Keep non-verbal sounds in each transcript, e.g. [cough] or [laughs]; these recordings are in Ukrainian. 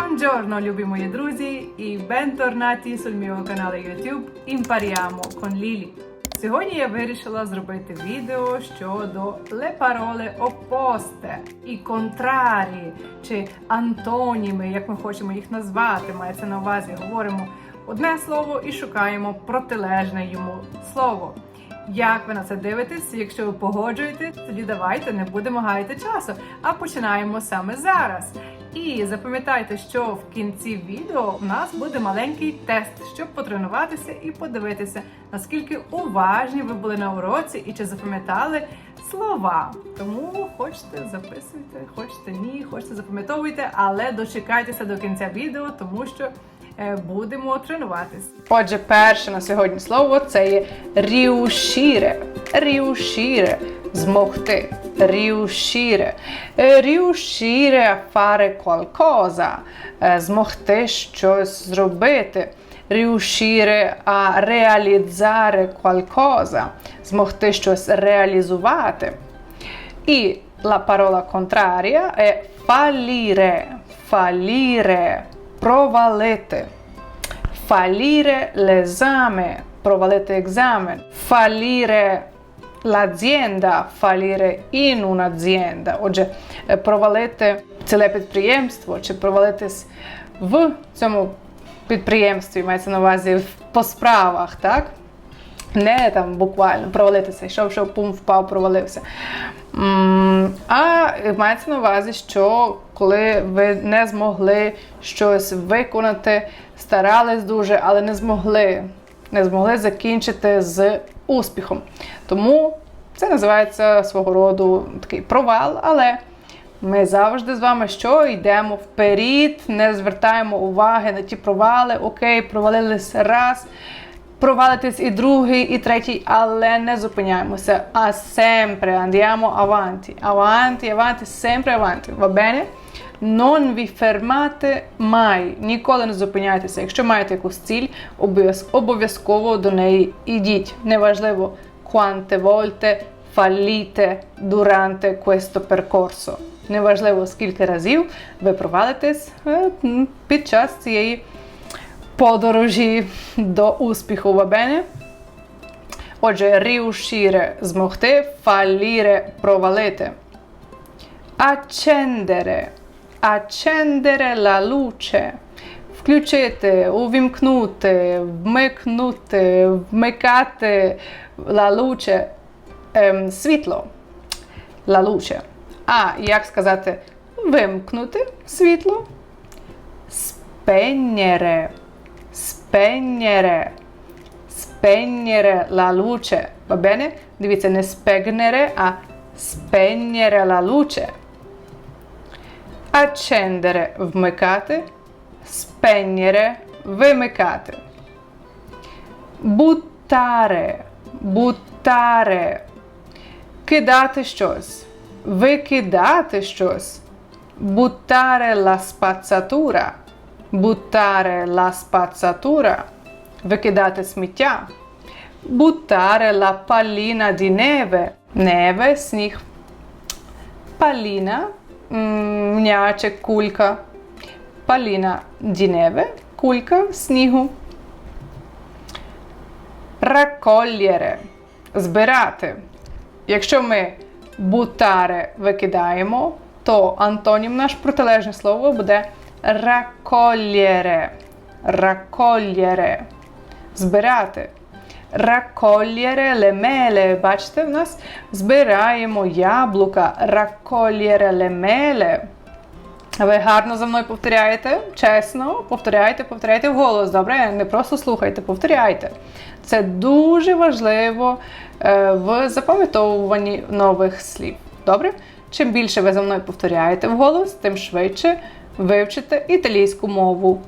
Buongiorno, любі мої друзі, і bentornati sul mio canale YouTube Impariamo con Lili. Сьогодні я вирішила зробити відео щодо le parole opposte і contrari, чи антоніми, як ми хочемо їх назвати. Мається на увазі. Говоримо одне слово і шукаємо протилежне йому слово. Як ви на це дивитесь? Якщо ви погоджуєтесь, тоді давайте не будемо гаяти часу, а починаємо саме зараз. І запам'ятайте, що в кінці відео у нас буде маленький тест, щоб потренуватися і подивитися, наскільки уважні ви були на уроці і чи запам'ятали слова. Тому хочете записуйте, хочете ні, хочете запам'ятовуйте, але дочекайтеся до кінця відео, тому що е, будемо тренуватись. Отже, перше на сьогодні слово це є riuscire. Riuscire – змогти. Riuscire. Е, Riuscire a fare qualcosa. Е, Змогти щось зробити. Riuscire a realizzare qualcosa. Змогти щось реалізувати. І la parola contraria è fallire. Fallire. Провалити. Fallire l'esame. Провалити екзамен. Fallire l'azienda. Fallire in un'azienda. Отже, провалити ціле підприємство чи провалитись в цьому підприємстві, мається на увазі по справах, так? Не там буквально провалитися, йшов, йшов, пум, впав, провалився. А мається на увазі, що коли ви не змогли щось виконати, старались дуже, але не змогли, не змогли закінчити з успіхом. Тому це називається свого роду такий провал, але ми завжди з вами що йдемо вперед, не звертаємо уваги на ті провали. Окей, провалились раз. Провалитись і другий, і третій, але не зупиняємося. А sempre andiamo avanti. Avanti, avanti, sempre avanti. Va bene? Non vi fermate mai. Ніколи не зупиняйтеся. Якщо маєте якусь ціль, обов'язково до неї ідіть. Неважливо quante volte fallite durante questo percorso. Неважливо, скільки разів ви провалитесь е, під час цієї подорожі до успіху va bene? Отже, riuscire – змогти, fallire – провалити. Accendere. Accendere la luce. Включити, увімкнути, вмикнути, вмикати la luce ем, світло. La luce. А як сказати вимкнути світло? Spegnere. Spegnere. Spegnere la luce. Va bene? Дивіться, не spegnere, а spegnere la luce. Accendere – вмикати. Spegnere – вимикати. Buttare. Buttare. Кидати щось. Викидати щось. Buttare la spazzatura. Buttare la spazzatura. Викидати сміття. Buttare la pallina di neve. Neve – сніг. Паліна м, м'ячик, кулька. Паліна di neve – кулька снігу. Raccogliere – збирати. Якщо ми бутаре викидаємо, то антонім наш протилежне слово буде raccogliere. Raccogliere – збирати. Raccogliere le mele. Бачите, в нас збираємо яблука. Raccogliere le mele. Ви гарно за мною повторяєте, чесно, повторяйте, повторяйте вголос, добре? Не просто слухайте, повторяйте. Це дуже важливо е, в запам'ятовуванні нових слів. Добре? Чим більше ви за мною повторяєте вголос, тим швидше вивчите італійську мову.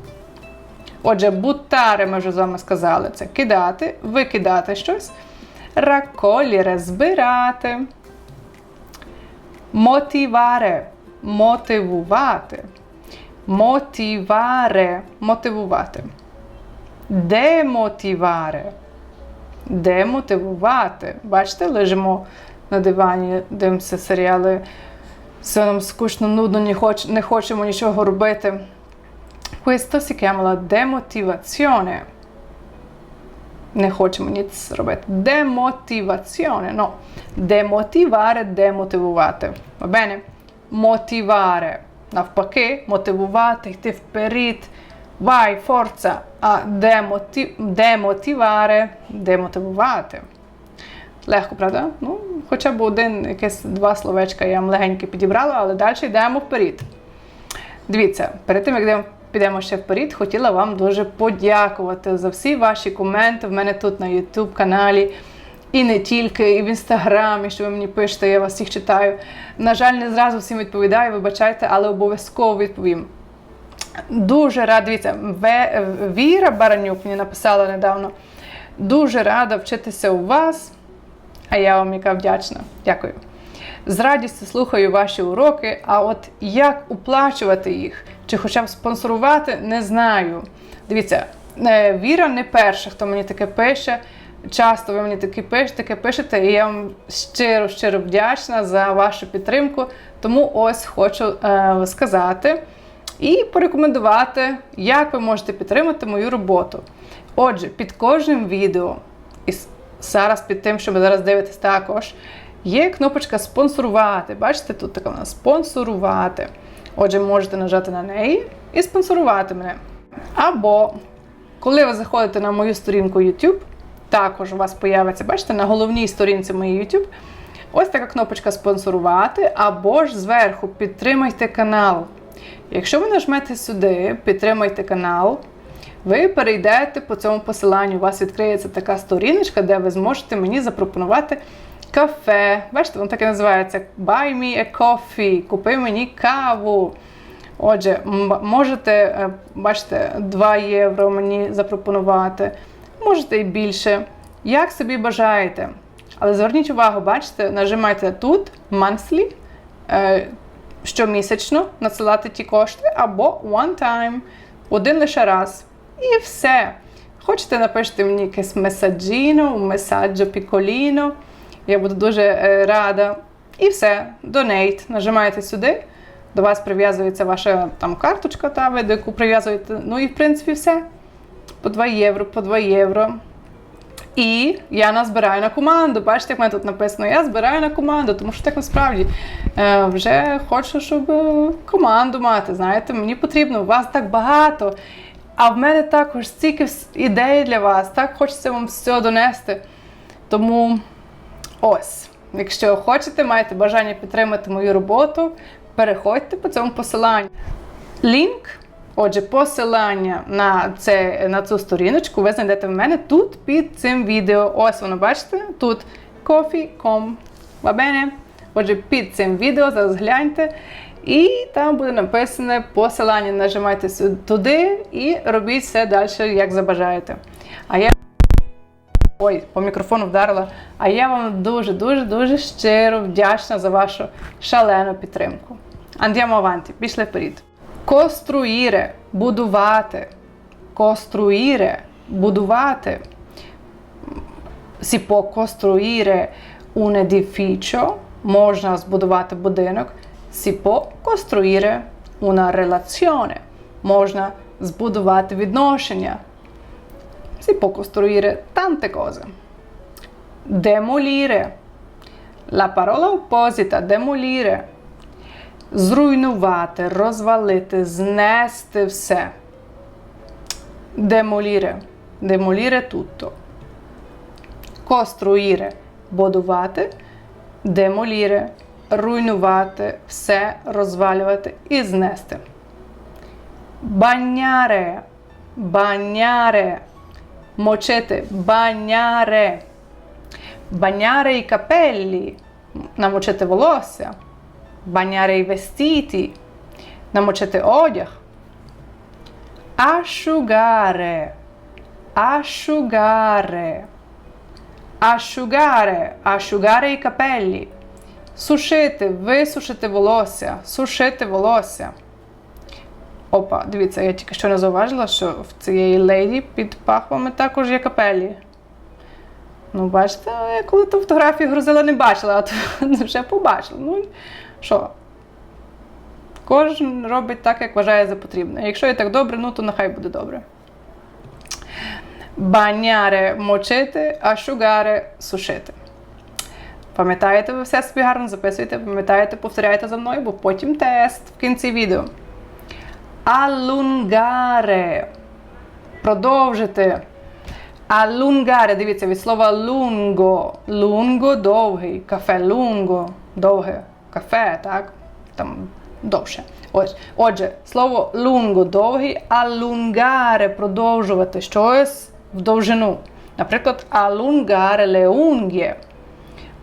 Отже, буттаре, ми вже з вами сказали, це кидати, викидати щось. Раколіре збирати. Мотиваре мотивувати. Мотиваре мотивувати. Демотиваре. Демотивувати. Бачите, лежимо на дивані, дивимося серіали. Все нам скучно, нудно, не, хоч, не хочемо нічого робити. Questo si chiama demotivazione. Не хочемо ніц робити. Демотиваціоне. No. Демотиваре, демотивувати. Va bene? Мотиваре. Навпаки, мотивувати, йти вперед. Vai, forza. А демоти... демотиваре, демотивувати. Легко, правда? Ну, хоча б один, якесь два словечка я вам легенько підібрала, але далі йдемо вперед. Дивіться, перед тим, як підемо ще вперед, хотіла вам дуже подякувати за всі ваші коменти в мене тут на YouTube каналі. І не тільки, і в інстаграмі, що ви мені пишете, я вас всіх читаю. На жаль, не зразу всім відповідаю, вибачайте, але обов'язково відповім. Дуже рада, дивіться, Віра Баранюк мені написала недавно. Дуже рада вчитися у вас. А я вам яка вдячна. Дякую. З радістю слухаю ваші уроки, а от як оплачувати їх, чи хоча б спонсорувати, не знаю. Дивіться, е, Віра не перша, хто мені таке пише. Часто ви мені таке пишете, таке пишете, і я вам щиро, щиро вдячна за вашу підтримку. Тому ось хочу е, сказати і порекомендувати, як ви можете підтримати мою роботу. Отже, під кожним відео, і с- зараз під тим, що ви зараз дивитесь також, є кнопочка спонсорувати. Бачите, тут така вона спонсорувати. Отже, можете нажати на неї і спонсорувати мене. Або коли ви заходите на мою сторінку YouTube, також у вас появиться, бачите, на головній сторінці моєї YouTube, ось така кнопочка спонсорувати, або ж зверху підтримайте канал. Якщо ви нажмете сюди, підтримайте канал, ви перейдете по цьому посиланню. У вас відкриється така сторіночка, де ви зможете мені запропонувати кафе. Бачите, воно так і називається Buy me a coffee, купи мені каву. Отже, можете, е, бачите, 2 євро мені запропонувати, можете і більше, як собі бажаєте. Але зверніть увагу, бачите, нажимайте тут monthly, е, щомісячно надсилати ті кошти, або one time, один лише раз. І все. Хочете, напишіть мені якесь месаджіно, месаджо піколіно. Я буду дуже е, рада. І все, donate. Нажимаєте сюди. До вас прив'язується ваша там карточка, та ви до яку прив'язуєте. Ну і в принципі все. По 2 євро, по 2 євро. І я назбираю на команду. Бачите, як мене тут написано, я збираю на команду, тому що так насправді е, вже хочу, щоб е, команду мати. Знаєте, мені потрібно, у вас так багато. А в мене також стільки ідей для вас, так хочеться вам все донести. Тому ось, якщо хочете, маєте бажання підтримати мою роботу, переходьте по цьому посиланню. Лінк, отже, посилання на, це, на цю сторіночку ви знайдете в мене тут під цим відео. Ось воно, бачите? Тут coffee.com. Отже, під цим відео зараз гляньте. І там буде написане посилання. Нажимайте туди і робіть все далі, як забажаєте. А я Ой, по мікрофону вдарила. А я вам дуже, дуже, дуже щиро вдячна за вашу шалену підтримку. Andiamo avanti, пішли вперед. Коструїре будувати. Коструїре будувати. Si può costruire un edificio, можна збудувати будинок. Si può costruire una relazione, можна збудувати відношення. Tante cose. Demolire. La parola opposita demolire. Зруйнувати, розвалити, знести все. Demolire. Demolire tutto. Costruire – будувати. Демоліре руйнувати, все розвалювати і знести. Баняре. Баняре. Мочити. Баняре. Баняре і капеллі. Намочити волосся. Баняре і вестіті. Намочити одяг. Asciugare. Asciugare. Asciugare. Asciugare i capelli. Сушити, висушити волосся. Сушити волосся. Опа, дивіться, я тільки що не зауважила, що в цієї леді під пахвами також є капелі. Ну, бачите, я коли ту фотографію грузила, не бачила, а то [laughs] вже побачила. Ну, що? Кожен робить так, як вважає за потрібне. Якщо і так добре, ну то нехай буде добре. Баняре мочити, а шугаре сушити. Пам'ятаєте ви все собі гарно записуйте, пам'ятаєте, повторяйте за мною, бо потім тест в кінці відео. Allungare. Продовжити. Allungare, дивіться, від слова lungo. Lungo довгий. Кафе lungo. Довге. Кафе, так? Там довше. Ось. Отже, слово lungo довгий, allungare продовжувати щось в довжину. Наприклад, le unghie.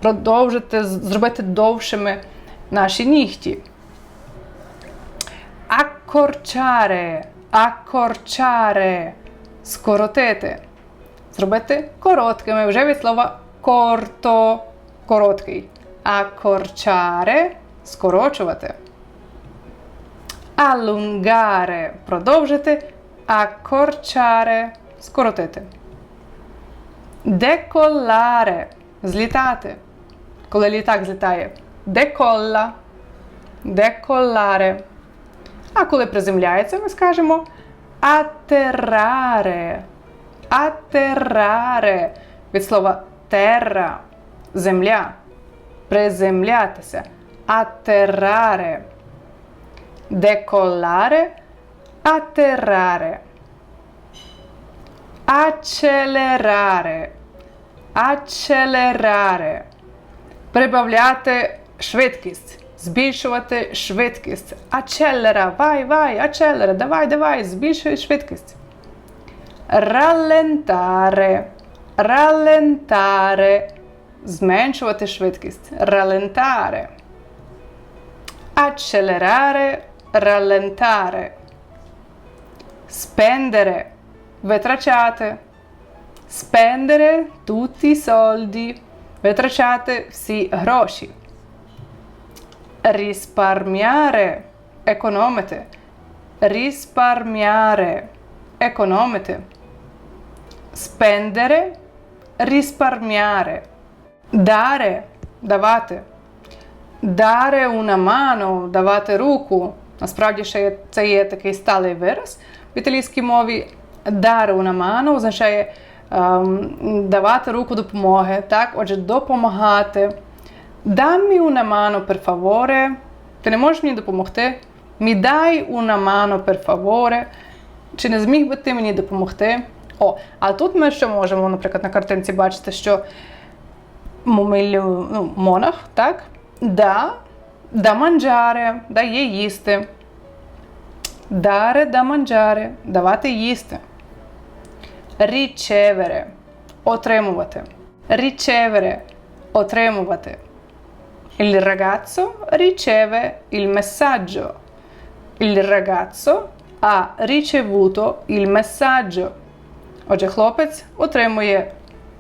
Продовжити, зробити довшими наші нігті. Accorciare. Accorciare. Скоротити. Зробити короткими. Вже від слова корто. Короткий. Accorciare. Скорочувати. Allungare. Продовжити. Accorciare. Скоротити. Деколаре. Злітати. Коли літак злітає. Деколла. Деколаре. А коли приземляється, ми скажемо атераре. Атераре. Від слова терра. Земля. Приземлятися. Атераре. Деколаре. Атераре. Accelerare. Accelerare. Прибавляти швидкість. Збільшувати швидкість. Accelera. Вай, вай, accelera. Давай, давай, збільшуй швидкість. Rallentare. Rallentare. Зменшувати швидкість. Rallentare. Accelerare. Rallentare. Spendere. Витрачати. Spendere tutti i soldi. Витрачати всі гроші. Risparmiare. Економити. Risparmiare. Економити. Spendere. Risparmiare. Dare. Давати. Dare una mano. Давати руку. Насправді ще це є такий сталий вираз в італійській мові. Dare una mano означає давати руку допомоги. Так? Отже, допомагати. Dammi una mano per favore. Ти не можеш мені допомогти? Mi dai una mano per favore. Чи не зміг би ти мені допомогти? О, а тут ми що можемо, наприклад, на картинці бачити, що мумилю, ну, монах, так? Да, да манджаре, дає їсти. Даре да манджаре, давати їсти. Річевере отримувати. Річевере отримувати. Il ragazzo riceve il messaggio. Il ragazzo ha ricevuto il messaggio. Отже, хлопець отримує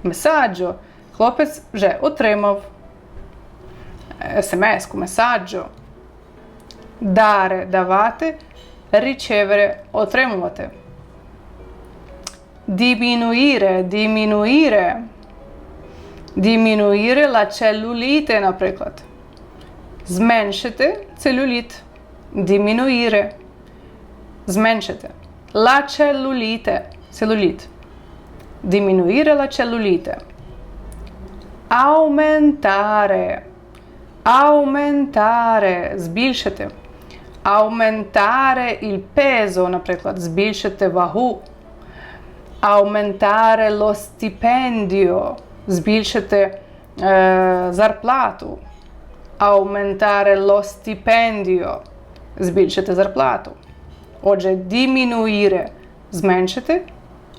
месаджо. Хлопець вже отримав смс-ку, месаджо. Даре давати, рicevere отримувати. Diminuire, diminuire. Diminuire la cellulite, наприклад. Зменшити целюліт. Diminuire. Зменшити. La cellulite. Целюліт. Diminuire la cellulite. Aumentare. Aumentare. Збільшити. Aumentare il peso, наприклад, збільшити вагу. Aumentare lo stipendio. Збільшити е, зарплату. Aumentare lo stipendio. Збільшити зарплату. Отже, diminuire – зменшити.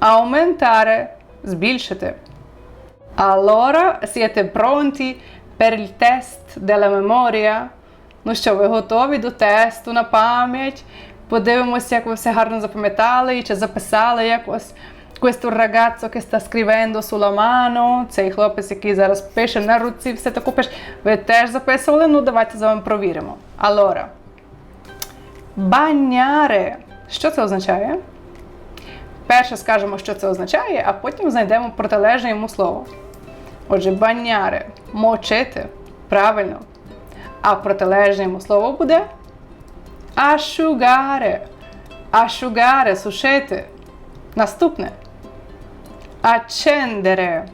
Aumentare – збільшити. Allora, siete pronti per il test della memoria? Ну що, ви готові до тесту на пам'ять? Подивимося, як ви все гарно запам'ятали чи записали якось. Questo ragazzo che sta scrivendo sulla mano, цей хлопець, який зараз пише на руці, все таку пише. Ви теж записували? Ну, давайте з вами провіримо. Allora. Bagnare. Що це означає? Перше скажемо, що це означає, а потім знайдемо протилежне йому слово. Отже, баняре мочити. Правильно. А протилежне йому слово буде Asciugare. Asciugare, сушити. Наступне. Accendere.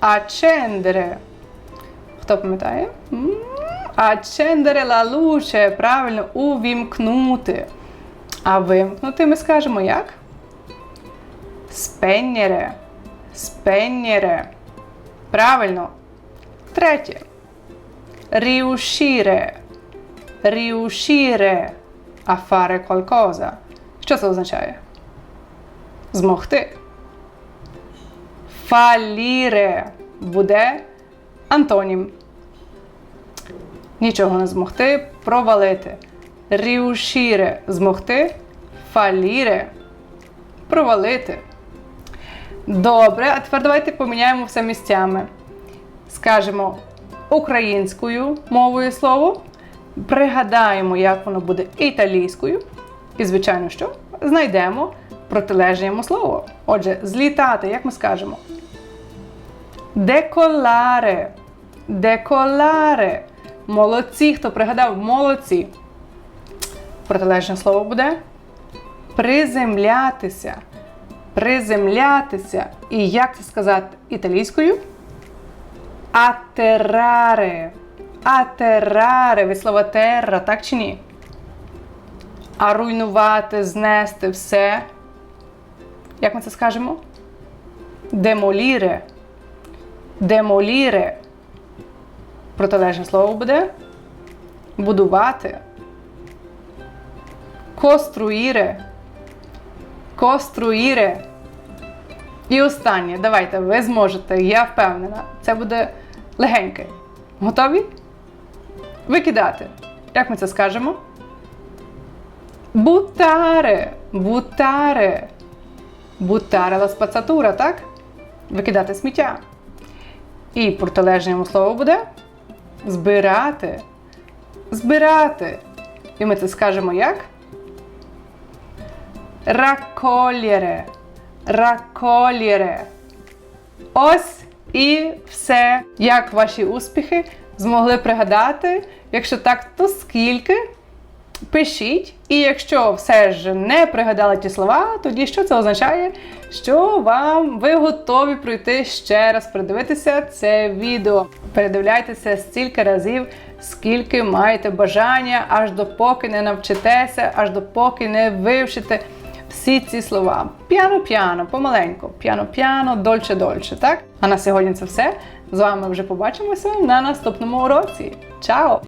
Accendere. Хто пам'ятає? Accendere la luce. Правильно, увімкнути. А вимкнути ми скажемо як? Spegnere. Spegnere. Правильно. Третє. Riuscire a fare qualcosa. Що це означає? Змогти. Фаліре буде антонім. Нічого не змогти, провалити. Riuscire – змогти, фаліре провалити. Добре, а тепер давайте поміняємо все місцями. Скажемо українською мовою слово. Пригадаємо, як воно буде італійською. І, звичайно, що знайдемо протилежне йому слово. Отже, злітати, як ми скажемо? Деколаре. Деколаре. Молодці. Хто пригадав, молодці. Протилежне слово буде приземлятися. Приземлятися. І як це сказати італійською? Атераре. Атераре від слова терра, так чи ні? А руйнувати, знести все. Як ми це скажемо? Демоліре. Демоліре. Протилежне слово буде будувати. Коструїре. Коструїре. І останнє. Давайте, ви зможете, я впевнена. Це буде легеньке. Готові? Викидати. Як ми це скажемо? Бутаре. Бутаре. Бутаре la spazzatura, так? Викидати сміття. І протилежне йому слово буде збирати. Збирати. І ми це скажемо як? Ракольєре. Ракольєре. Ось і все. Як ваші успіхи змогли пригадати? Якщо так, то скільки? Пишіть. І якщо все ж не пригадали ті слова, тоді що це означає? Що вам ви готові пройти ще раз, передивитися це відео. Передивляйтеся стільки разів, скільки маєте бажання, аж допоки не навчитеся, аж допоки не вивчите всі ці слова. П'яно-п'яно, помаленьку, п'яно-п'яно, дольче-дольче, так? А на сьогодні це все. З вами вже побачимося на наступному уроці. Чао!